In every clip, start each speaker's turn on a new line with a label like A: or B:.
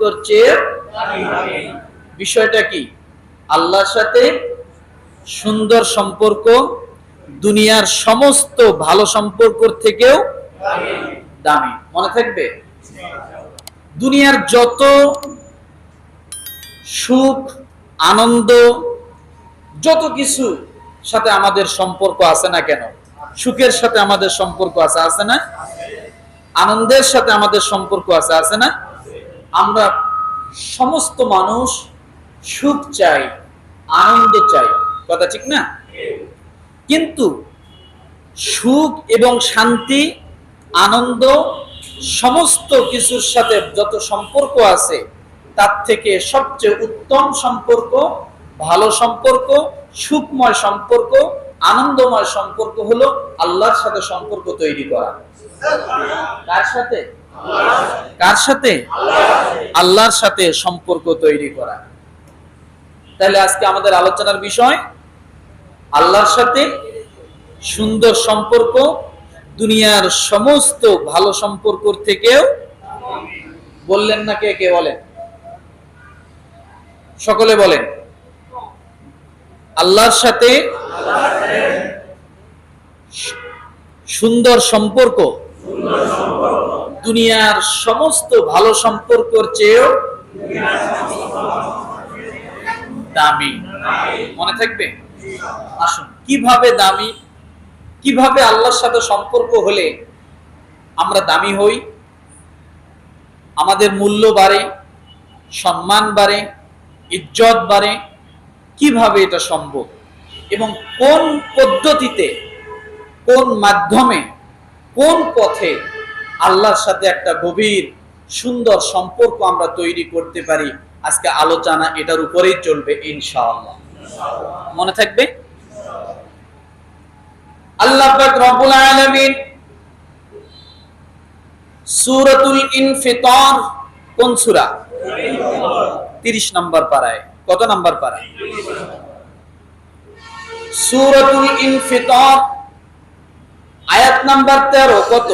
A: করছে, বিষয়টা কি? আল্লাহর সাথে সুন্দর সম্পর্ক, দুনিয়ার সমস্ত ভালো সম্পর্কর থেকেও দামি। মনে থাকবে? দুনিয়ার যত সুখ, আনন্দ, যত কিছু সাথে আমাদের সম্পর্ক আছে না কেন, সুখের সাথে আমাদের সম্পর্ক আছে আছে না? আনন্দের সাথে আমাদের সম্পর্ক আছে আছে না? আমরা সমস্ত মানুষ সুখ চাই, আনন্দ চাই। কথা ঠিক না? কিন্তু সুখ এবং শান্তি, আনন্দ, সমস্ত কিছুর সাথে যত সম্পর্ক আছে, তার থেকে সবচেয়ে উত্তম সম্পর্ক, ভালো সম্পর্ক, সুখময় সম্পর্ক, আনন্দময় সম্পর্ক হলো আল্লাহর সাথে সম্পর্ক তৈরি করা। কার সাথে? কার সাথে? আল্লাহর সাথে সম্পর্ক তৈরি করা। তাহলে আজকে আমাদের আলোচনার বিষয়, আল্লাহর সাথে সুন্দর সম্পর্ক, দুনিয়ার সমস্ত ভালো সম্পর্কর থেকেও বললেন না কে কে বলেন? সকলে বলেন, আল্লাহর সাথে সুন্দর সম্পর্ক দুনিয়ার সমস্ত ভালো সম্পর্কর চেয়েও দামি। মনে থাকবে? আসুন, কীভাবে দামি, কীভাবে আল্লাহর সাথে সম্পর্ক হলে আমরা দামি হই? আমাদের মূল্য বাড়ে, সম্মান বাড়ে, ইজ্জত বাড়ে, কীভাবে এটা সম্ভব? এবং কোন পদ্ধতিতে, কোন মাধ্যমে, কোন পথে আল্লাহর সাথে একটা গভীর, সুন্দর সম্পর্ক আমরা তৈরি করতে পারি। আজকে আলোচনা এটার উপরেই চলবে ইনশাআল্লাহ। মনে থাকবে? আল্লাহ কোন সূরা? 30 নম্বর পারায়। কত নম্বর পারায়? সূরাতুল ইনফিতার আয়াত নাম্বার 13 কত?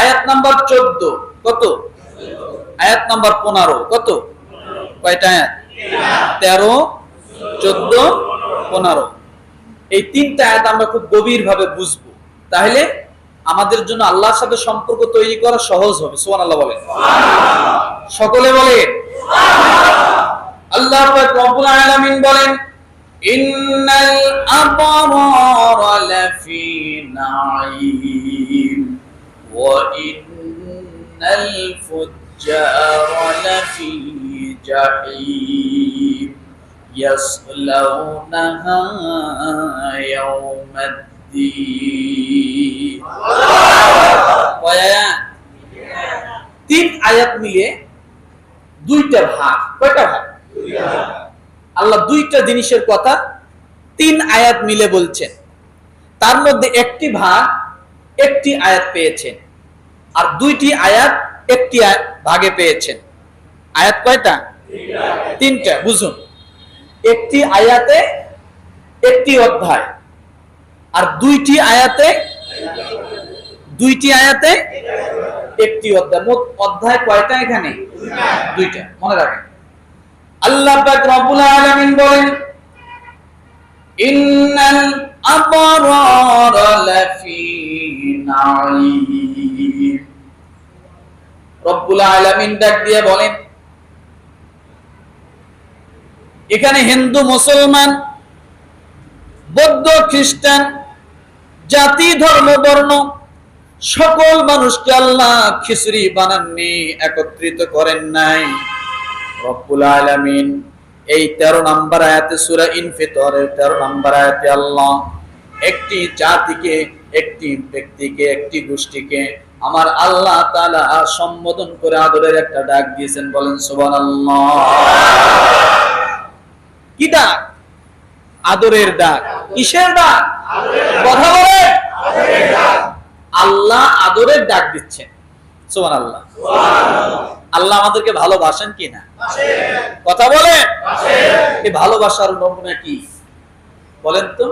A: আয়াত নাম্বার 14 কত? আয়াত নাম্বার 15 কত? কয়টা আয়াত? 13 14 15 এই তিনটা আয়াত আমরা খুব গভীরভাবে বুঝব। তাহলে আমাদের জন্য আল্লাহর সাথে সম্পর্ক তৈরি করা সহজ হবে। সোহান আল্লাহ বলেন। সকলে বলে আল্লাহ বলেন ইন্নাল আবরারা লাফি নাঈম ওয়া ইন্নাল ফুজ্জারা লাফি জাহিম يصلونها يوم الدين কয় তিন আয়াত মিলে দুইটা ভাগ কয়টা ভাগ আল্লাহ দুইটা জিনিসের কথা তিন আয়াত মিলে বলছেন। তার মধ্যে একটি ভাগ একটি আয়াত পেয়েছেন আর দুইটি আয়াত একটি ভাগে পেয়েছেন। আয়াত কয়টা? তিনটা, বুঝুন। একটি আয়াতে একটি অধ্যায় আর দুইটি আয়াতে দুইটি আয়াতে একটি অধ্যায়। মোট অধ্যায় কয়টা এখানে? দুইটা। মনে রাখেন। আল্লাহ পাক রব্বুল আলামিন বলেন, ইন্নাল আবরারা লাফি নাঈম। রব্বুল আলামিন ডাক দিয়ে বলেন, এখানে হিন্দু, মুসলমান, বৌদ্ধ, খ্রিস্টান, জাতি, ধর্ম, বর্ণ, সকল মানুষকে আল্লাহ খিচুড়ি বানাননি, একত্রিত করেন নাই। রব্বুল আলামিন। এই তেরো নম্বর আয়াতে সুরা ইনফিতরের তেরো নম্বর আয়াতে আল্লাহ একটি জাতিকে, একটি ব্যক্তিকে, একটি গোষ্ঠীকে আমার আল্লাহ তাআলা সম্বোধন করে আদরের একটা ডাক দিয়েছেন। বলেন, সুবহানাল্লাহ। কি ডাক? আদরের ডাক। কিসের ডাক? কথা বলে। আল্লাহ আদরের ডাক দিচ্ছেন। সোমান আল্লাহ আল্লাহ আমাদেরকে ভালোবাসেন কি না কথা বলে এই ভালোবাসার নমুনা কি? বলেন তো।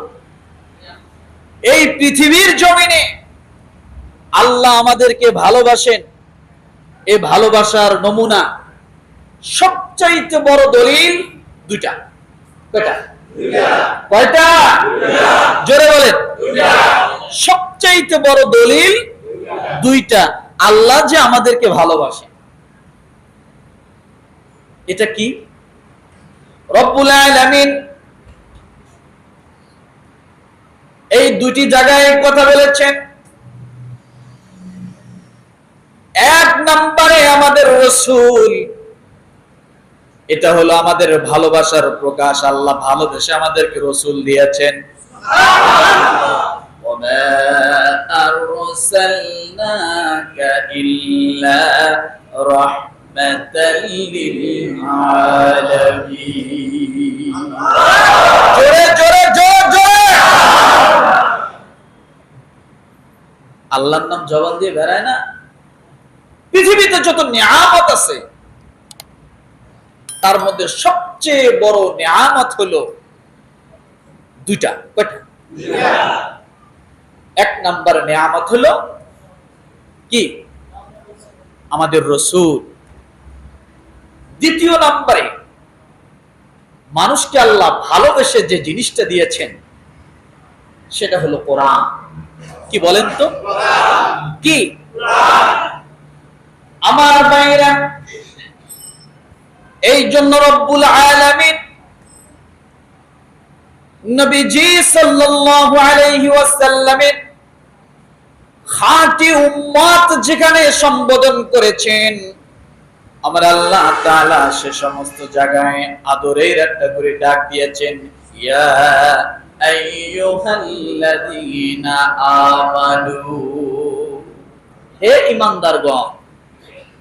A: এই পৃথিবীর জমিনে আল্লাহ আমাদেরকে ভালোবাসেন। এই ভালোবাসার নমুনা সবচাইতে বড় দলিল দুইটা। কয়টা? কয়টা? জোরে বলেন। সবচাইতে বড় দলিল দুইটা। আল্লাহ যে আমাদেরকে ভালোবাসে এটা কি? রব্বুল আলামিন এই দুটি জায়গায় কথা বলেছেন। এক নম্বরে আমাদের রসুল এটা হলো আমাদের ভালোবাসার প্রকাশ। আল্লাহ ভালোবেসে আমাদেরকে রসুল দিয়েছেন। আরসালনাকা ইল্লা للعالمين জোরে জোরে জোরে জোরে আল্লাহর নাম জবান দিয়ে বেড়ায় না পৃথিবীতে যত নিয়ামত আছে তার মধ্যে সবচেয়ে বড় নিয়ামত হলো দুইটা কয়টা এক নাম্বার নিয়ামত হলো কি আমাদের রসুল দ্বিতীয় নাম্বারে, মানুষকে আল্লাহ ভালোবেসে যে জিনিসটা দিয়েছেন, সেটা হলো কোরআন। কি বলেন তো? কি? আমার ভাইরা এই জন্য রব্বুল আলামিন নবীজি সাল্লাল্লাহু আলাইহি ওয়াসাল্লামের খাঁটি উম্মত যেখানে সম্বোধন করেছেন আমার আল্লাহ তাআলা সে সমস্ত জায়গায় আদরের একটা করে ডাক দিয়েছেন, ইয়া আইয়ুহাল্লাযীনা আমানু। হে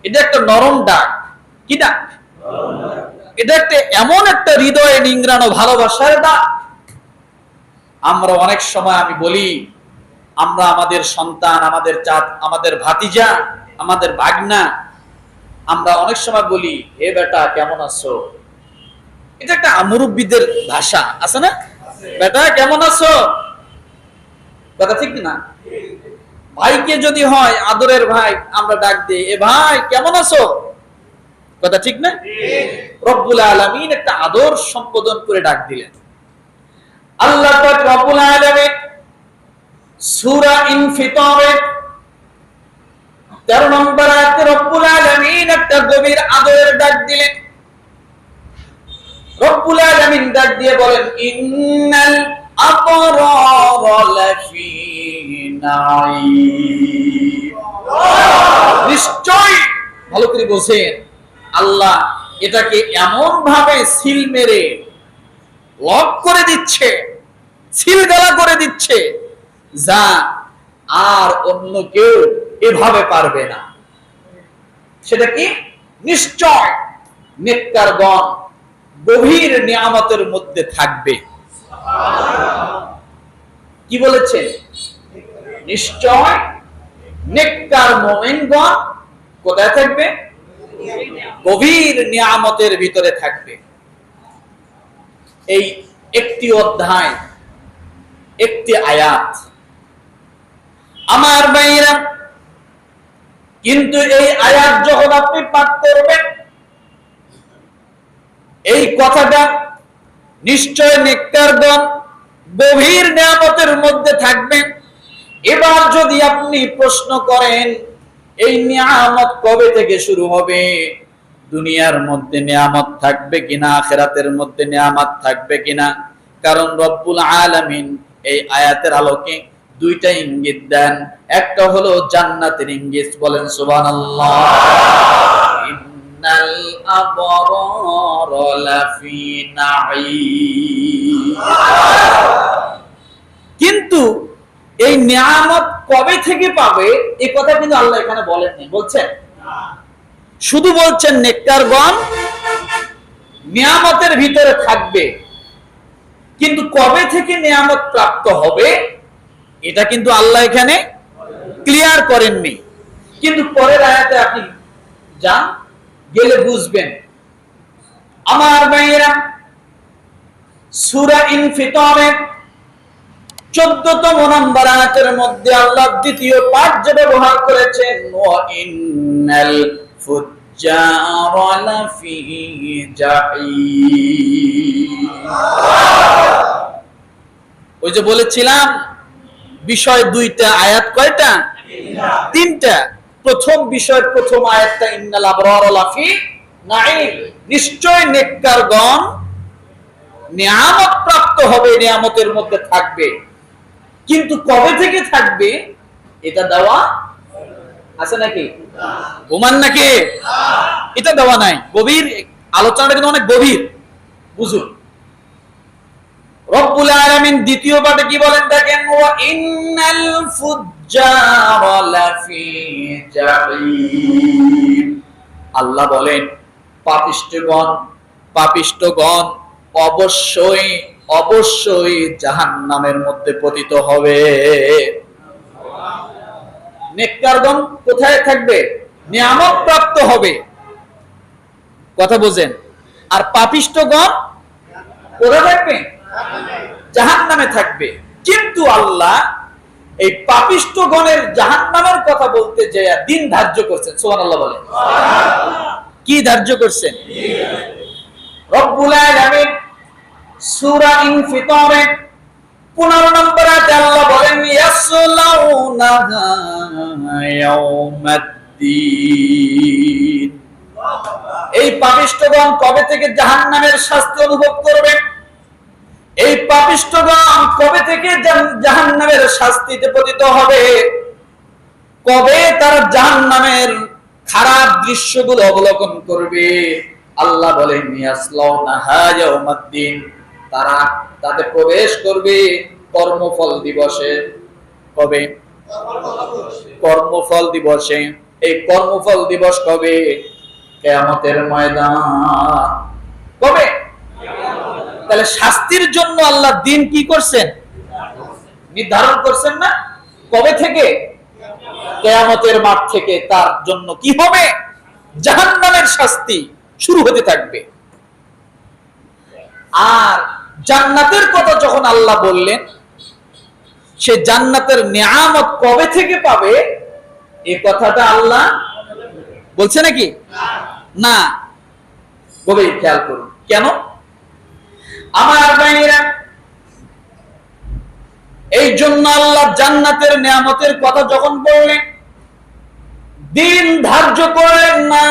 A: এটা একটা নরম ডাক। কি ডাক? এটা একটা এমন একটা হৃদয়ে নিংড়ানো ভালোবাসার ডাক। আমরা অনেক সময় আমি বলি, আমরা আমাদের সন্তান, আমাদের চাঁদ, আমাদের ভাতিজা, আমাদের ভাগনা আমরা অনেক সময় বলি, হে বেটা, কেমন আছো? এটা একটা মুরব্বীদের ভাষা, আছে না? বেটা, কেমন আছো? কথা ঠিক না? ভাইকে যদি হয়, আদরের ভাই, আমরা ডাক দিই, এ ভাই, কেমন আছো? কথা ঠিক না? রব্বুল আলামিন একটা আদর সম্বোধন করে ডাক দিলেন। আল্লাহ রব্বুল আলামিন সূরা ইনফিতারে 13 নম্বর আয়াতে রব্বুল একটা গভীর আদরের ডাক দিলেন। রব্বুল আলামিন ডাক দিয়ে বলেন, ইন্নাল আবরার লাফি নিশ্চয় ভালো করে আল্লাহ এটাকে এমন ভাবে সিল মেরে লক করে দিচ্ছে সিলগালা করে দিচ্ছে, যা আর অন্য কেউ এভাবে পারবে না। সেটা কি? নিশ্চয় নেককারগণ গভীর নিয়ামতের মধ্যে থাকবে। কি বলেছে? নিশ্চয় মোমেনগণ কোথায় থাকবে? গভীর নিয়ামতের ভিতরে থাকবে। এই একটি অধ্যায়, একটি আয়াত। আমার ভাইরা কিন্তু এই আয়াত যখন আপনি পাঠ করবেন, এই কথাটা নিশ্চয় নেককারগণ গভীর নিয়ামতের মধ্যে থাকবেন এবার যদি আপনি প্রশ্ন করেন, এই নিয়ামত কবে থেকে শুরু হবে? দুনিয়ার মধ্যে নিয়ামত থাকবে কিনা, আখেরাতের মধ্যে নিয়ামত থাকবে কিনা? কারণ রব্বুল আলামিন এই আয়াতের আলোকে দুইটা ইঙ্গিত দেন। একটা হলো জান্নাতের ইঙ্গিত, বলেন নাঈম। কিন্তু এই নিয়ামত কবে থেকে পাবে এই কথা কিন্তু আল্লাহ এখানে বলেননি, বলছেন? শুধু বলছেন নেককারগণ নিয়ামতের ভিতরে থাকবে, কিন্তু কবে থেকে নিয়ামত প্রাপ্ত হবে এটা কিন্তু আল্লাহ এখানে ক্লিয়ার করেননি। কিন্তু পরের আয়াতে আপনি যান, গেলে বুঝবেন। আমার ভাইয়েরা, সুরা ইনফিতরের চোদ্দতম নম্বর আয়াতের মধ্যে আল্লাহ দ্বিতীয় পাঠ যে ব্যবহার করেছেন ওই যে বলেছিলাম বিষয় দুইটা, আয়াত কয়টা? তিনটা। প্রথম বিষয় প্রথম আয়াতটা, ইন্নাল আবরার লাফি নাঈম। নিশ্চয় নেককারগণ নিয়ামত প্রাপ্ত হবে, নিয়ামতের মধ্যে থাকবে। কিন্তু কবে থেকে থাকবে? এটা দেওয়া আছে নাকি? ঘুমান নাকি? এটা দেওয়া নাই। গভীর, আলোচনাটা কিন্তু অনেক গভীর। বুঝুন। রব্বুল আলামিন দ্বিতীয় পাঠে কি বলেন দেখেন, ওয়া ইন্নাল লাফি জাহিম। আল্লাহ বলেন, পাপিষ্ঠগণ পাপিষ্ঠগণ অবশ্যই অবশ্যই জাহান্নামের মধ্যে পতিত হবে। নেককারগণ কোথায় থাকবে? নিয়ামত প্রাপ্ত হবে। কথা বোঝেন। আর পাপিষ্ঠগণ কোথায় থাকবে? জাহান নামে থাকবে। কিন্তু আল্লাহ এই পাপিষ্ট গণের জাহান নামের কথা বলতে যে দিন ধার্য করছেন। সোহান আল্লাহ বলেন কি ধার্য করছেন? রব্বুল আলামিন সূরা ইনফিতারে 15 নম্বর আয়াতে আল্লাহ বলেন ইয়াসলাউনাহা ইয়াউমাদ্দিন। এই পাপিষ্টগণ কবে থেকে জাহান্নামের শাস্তি অনুভব করবে? এই পাপিষ্টগণ কবে থেকে জাহান্নামের শাস্তিতে পতিত হবে? কবে তারা জাহান্নামের খারাপ দৃশ্যগুলো অবলোকন করবে? আল্লাহ বলেন তারা তাতে প্রবেশ করবে কর্মফল দিবসে। কবে? কর্মফল দিবসে। এই কর্মফল দিবস কবে? কেয়ামতের ময়দান। কবে? তাহলে শাস্তির জন্য আল্লাহ দিন কি করছেন? নির্ধারণ করছেন না? কবে থেকে? কেয়ামতের মাঠ থেকে তার জন্য কি হবে? জাহান্নামের শাস্তি শুরু হতে থাকবে। আর জান্নাতের কথা যখন আল্লাহ বললেন, সে জান্নাতের নিয়ামত কবে থেকে পাবে? এ কথাটা আল্লাহ বলছে নাকি? না। কবে খেয়াল করুন। কেন? আমার ভাইরা এই জন্য আল্লাহ জান্নাতের নিয়ামতের কথা যখন বললেন দিন ধার্য করলেন না,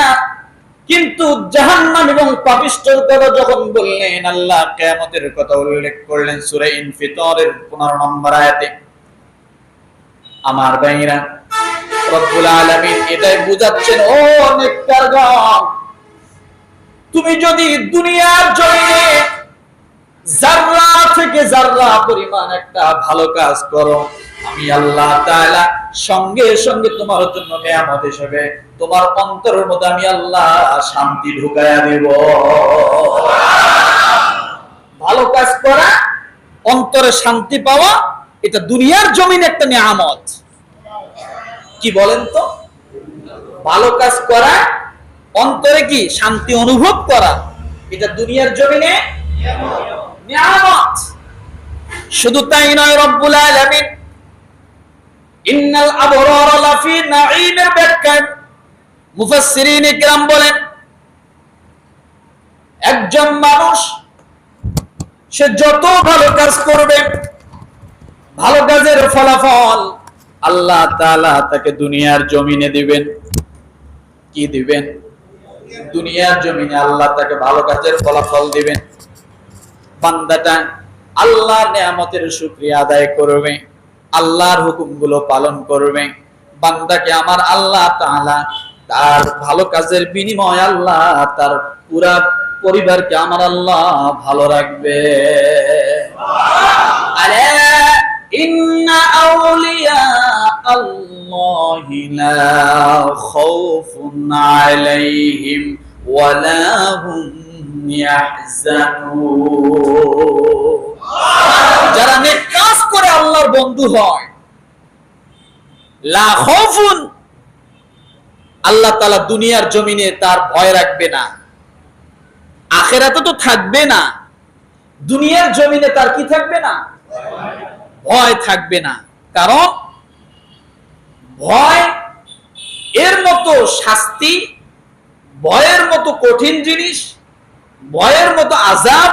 A: কিন্তু জাহান্নাম এবং পাপিষ্ঠর কথা যখন বললেন, আল্লাহ কেয়ামতের কথা উল্লেখ করলেন সূরা ইনফিতরের 15 নম্বর আয়াতে। আমার ভাইরা রব্বুল এটাই বুঝাচ্ছেন, ও নেককারগণ, তুমি যদি দুনিয়ার জমিনে জাররা থেকে জাররা পরিমাণ একটা ভালো কাজ করো, আমি আল্লাহ তাআলা সঙ্গে সঙ্গে তোমার জন্য নিয়ামত হিসেবে তোমার অন্তরের মধ্যে আমি আল্লাহ শান্তি দেব। ভালো কাজ করা, অন্তরে শান্তি পাওয়া, এটা দুনিয়ার জমিন একটা নিয়ামত। কি বলেন তো? ভালো কাজ করা, অন্তরে কি শান্তি অনুভব করা, এটা দুনিয়ার জমিনে নিয়ামত শুধু তাই নয়, রব্বুল আলামিন, ইন্নাল আবরার লাফি নাঈমের মুফাসসিরিন ইকরাম বলেন, একজন মানুষ, সে যত ভালো কাজ করবে, ভালো কাজের ফলাফল আল্লাহ তাআলা তাকে দুনিয়ার জমিনে দিবেন। কি দিবেন? দুনিয়ার জমিনে আল্লাহ তাকে ভালো কাজের ফলাফল দিবেন। বান্দাটা আল্লাহর নিয়ামতের শুকরিয়া আদায় করবে, আল্লাহর হুকুমগুলো পালন করবে। বান্দাকে আমার আল্লাহ তাআলা তার ভালো কাজের বিনিময় আল্লাহ তার পুরা পরিবারকে আমার আল্লাহ ভালো রাখবে। আরে, ইন্না আউলিয়া আল্লাহি লা খাউফুন আলাইহিম ওয়ালা হুম যারা নেক কাজ করে আল্লাহর বন্ধু হয় আল্লাহ তাআলা দুনিয়ার জমিনে তার ভয় রাখবে না, আখেরাতে তো থাকবে না, দুনিয়ার জমিনে তার কি থাকবে না? ভয় থাকবে না। কারণ ভয় এর মতো শাস্তি, ভয়ের মতো কঠিন জিনিস ভয়ের মতো আজাব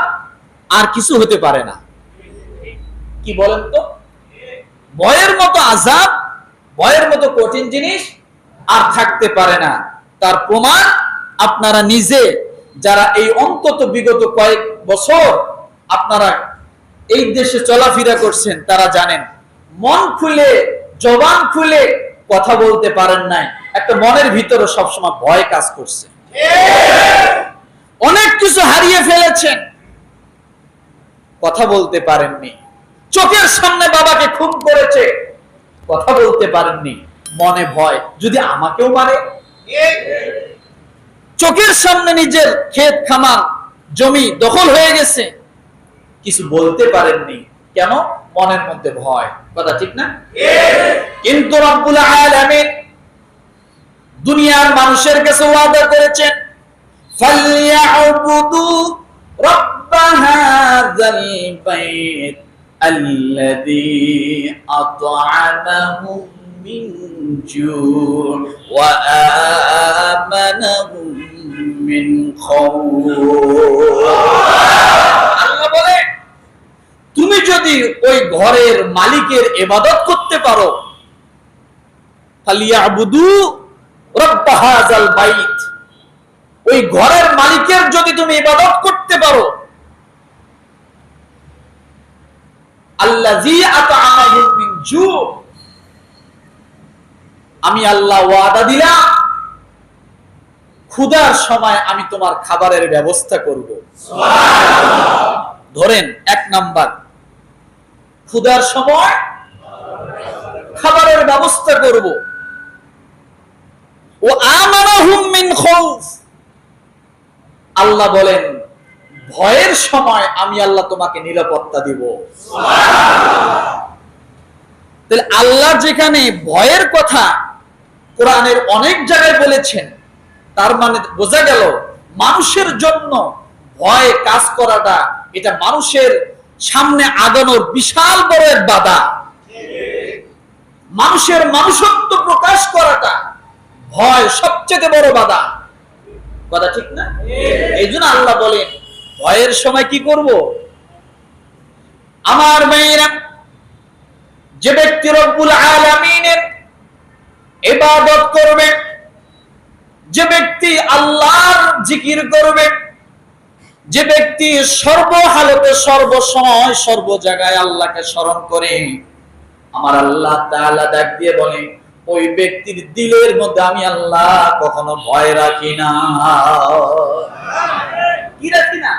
A: আর কিছু হতে পারে না। কি বলেন তো? ভয়ের মতো আজাব ভয়ের মতো কঠিন জিনিস আর থাকতে পারে না। তার প্রমাণ আপনারা নিজে, যারা এই অন্তত বিগত কয়েক বছর আপনারা এই দেশে চলাফেরা করছেন, তারা জানেন, মন খুলে, জবান খুলে কথা বলতে পারেন নাই। একটা মনের ভিতরে সবসময় ভয় কাজ করছে। অনেক কিছু হারিয়ে ফেলেছেন। কথা বলতে পারেননি। চোখের সামনে বাবাকে খুন করেছে। কথা বলতে পারেননি। মনে ভয়। যদি আমাকেও মারে? চোখের সামনে নিজের ক্ষেত খামার জমি দখল হয়ে গেছে। কিছু বলতে পারেননি। কেন? মনের মধ্যে ভয়। কথা ঠিক না? কিন্তু রব্বুল আলামিন দুনিয়ার মানুষের কাছে ওয়াদা করেছেন ফালইয়াবুদু রব্ব হাযাল বাইত الذي أطعمهم من جوع وآمنهم من خوف আল্লাহ বলে তুমি যদি ওই ঘরের মালিকের ইবাদত করতে পারো ফালিয়াবুদু রব্ব হাযাল বাইত ওই ঘরের মালিকের যদি তুমি ইবাদত করতে পারো। আমি আল্লাহ ওয়াদা দিলাম ক্ষুধার সময় আমি তোমার খাবারের ব্যবস্থা করব। ধরেন এক নাম্বার ক্ষুধার সময় খাবারের ব্যবস্থা করব। ও আমানাহুম মিন খাউফ আল্লাহ বলেন, ভয়ের সময় আমি আল্লাহ তোমাকে নিরাপত্তা দিব। আল্লাহ যেখানে ভয়ের কথা কোরআনের অনেক জায়গায় বলেছেন, তার মানে বোঝা গেল মানুষের জন্য ভয় কাজ করাটা, এটা মানুষের সামনে আগানোর বিশাল বড় এক বাধা। মানুষের মানুষত্ব প্রকাশ করাটা ভয় সবচেয়ে বড় বাধা। কথা ঠিক না? এই জন্য আল্লাহ বলেন, ভয়ের সময় কি করব? আমার মেয়েরা, যে ব্যক্তি রব্বুল আলামিনের ইবাদত করবে, যে ব্যক্তি আল্লাহর জিকির করবে, যে ব্যক্তি সর্বহালতে, সর্বসময় সর্ব জায়গায় আল্লাহকে স্মরণ করে, আমার আল্লাহ তাআলা ডাক দিয়ে বলে ওই ব্যক্তির দিলের মধ্যে আমি আল্লাহ কখনো ভয় রাখি না। কি রাখি না?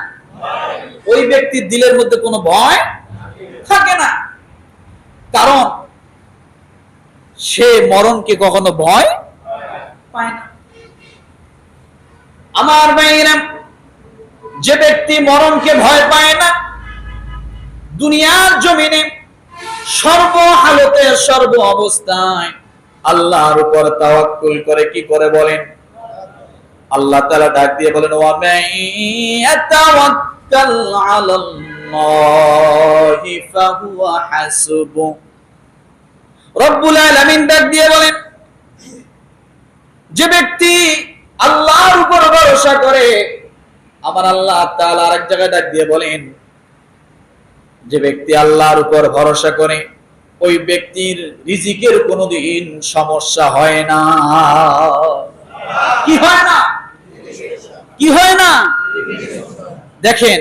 A: ওই ব্যক্তির দিলের মধ্যে কোনো ভয় থাকে না। কারণ সে মরণকে কখনো ভয় পায় না। আমার মেয়েরা, যে ব্যক্তি মরণকে ভয় পায় না, দুনিয়ার জমিনে সর্বহালতে সর্ব অবস্থায় আল্লাহর উপর তাওয়াক্কুল করে কি করে বলেন? আল্লাহ তাআলা ডাক দিয়ে বলেন ওয়া মাইয়াতাওয়াক্কাল আলাল্লাহি ফাহুয়া হাসবু। রব্বুল আলামিন ডাক দিয়ে বলেন, যে ব্যক্তি আল্লাহর উপর ভরসা করে, আমার আল্লাহ তাআলা আরেক জায়গায় ডাক দিয়ে বলেন, যে ব্যক্তি আল্লাহর উপর ভরসা করে ওই ব্যক্তির রিজিকের কোনোদিন সমস্যা হয় না। কি হয় না? কি হয় না? দেখেন,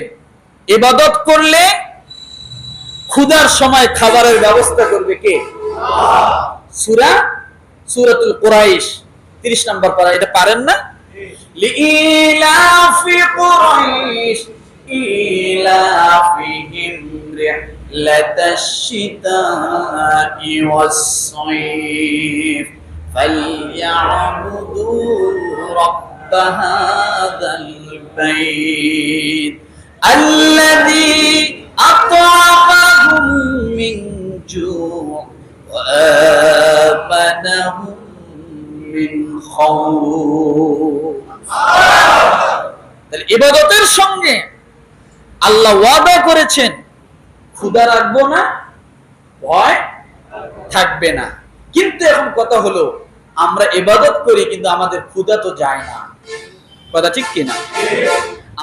A: ইবাদত করলে ক্ষুধার সময় খাবারের ব্যবস্থা করবে কে? সুরা? সুরাতুল কুরাইশ। 30 নম্বর পারা, এটা পারেন না? লিইলাফি কুরাইশ, ইলাফিহিম রিহলাতাশ শিতাই ওয়াস-সাইফ فليعبدوا رب هذا البيت الذي أطعمهم من جوع وآمنهم من خوف তাহলে ইবাদতের সঙ্গে আল্লাহ ওয়াদা করেছেন ক্ষুদা রাখব না, ভয় থাকবে না। কিন্তু এখন কথা হলো, আমরা এবাদত করি, কিন্তু আমাদের ক্ষুদা তো যায় না। কথা ঠিক কিনা?